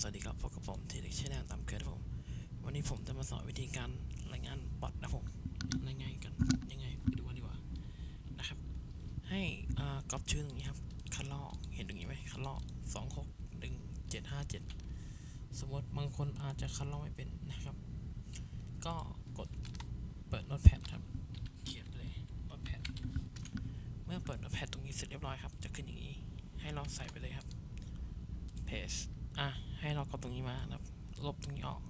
สวัสดีครับพบกับผมทีเด็กชื่อแนวตามเคยครับผม วันนี้ผมจะมาสอนวิธีการรายงานบอทนะผมรายงานกันยังไงไปดูกันดีกว่านะครับ ให้อ่าก๊อปชื่อตรงนี้ครับคันลอกเห็นตรงนี้ไหมคันลอกสองหกหนึ่งเจ็ดห้าเจ็ดสมมติบางคนอาจจะคันลอกไม่เป็นนะครับ ก็กดเปิดโน้ตแพดครับเขียนเลยโน้ตแพดเมื่อเปิดโน้ตแพดตรงนี้เสร็จเรียบร้อยครับ จะขึ้นอย่างนี้ ให้เราใส่ไปเลยครับเพจ อะให้เรากดตรงนี้มานะครับลบตรงนี้ออก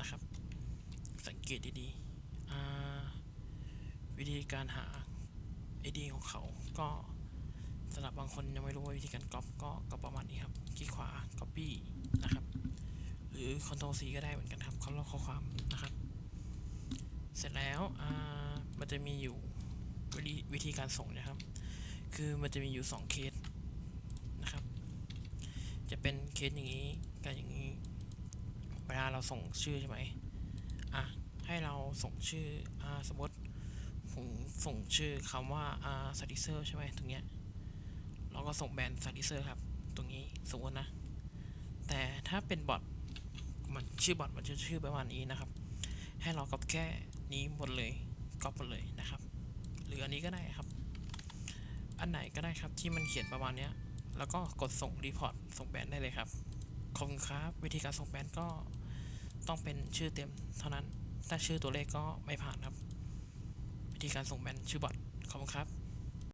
นะครับ สังเกตดีๆวิธีการหา ID ของเขาก็สำหรับบางคนยังไม่รู้ว่าวิธีการก๊อปก็ก็ประมาณนี้ครับคลิกขวา copy นะครับ หรือ Ctrl C ก็ได้เหมือนกันครับเขาลอกข้อความนะครับ เสร็จแล้วมันจะมีอยู่วิธีการส่งนะครับ คือมันจะมีอยู่ 2 เคส จะเป็นเคสอย่างนี้กับอย่างนี้เวลาเราส่งชื่อใช่ไหมอะให้เราส่งชื่ออ่าสมมติผมส่งชื่อคำว่าอ่าสติเซอร์ใช่ไหมตรงเนี้ยเราก็ส่งแบรนด์สติเซอร์ครับ ตรงนี้สมมตินะ แต่ถ้าเป็นบอทมันชื่อบอทมันจะชื่อประมาณนี้นะครับ ให้เราก๊อปแค่นี้หมดเลยก๊อปหมดเลยนะครับ หรืออันนี้ก็ได้ครับ อันไหนก็ได้ครับที่มันเขียนประมาณเนี้ย แล้วก็กดส่งรีพอร์ตส่งแบนได้เลยครับ ขอบคุณครับ วิธีการส่งแบนก็ต้องเป็นชื่อเต็มเท่านั้น ถ้าชื่อตัวเลขก็ไม่ผ่านครับ วิธีการส่งแบนชื่อบอทขอบคุณครับ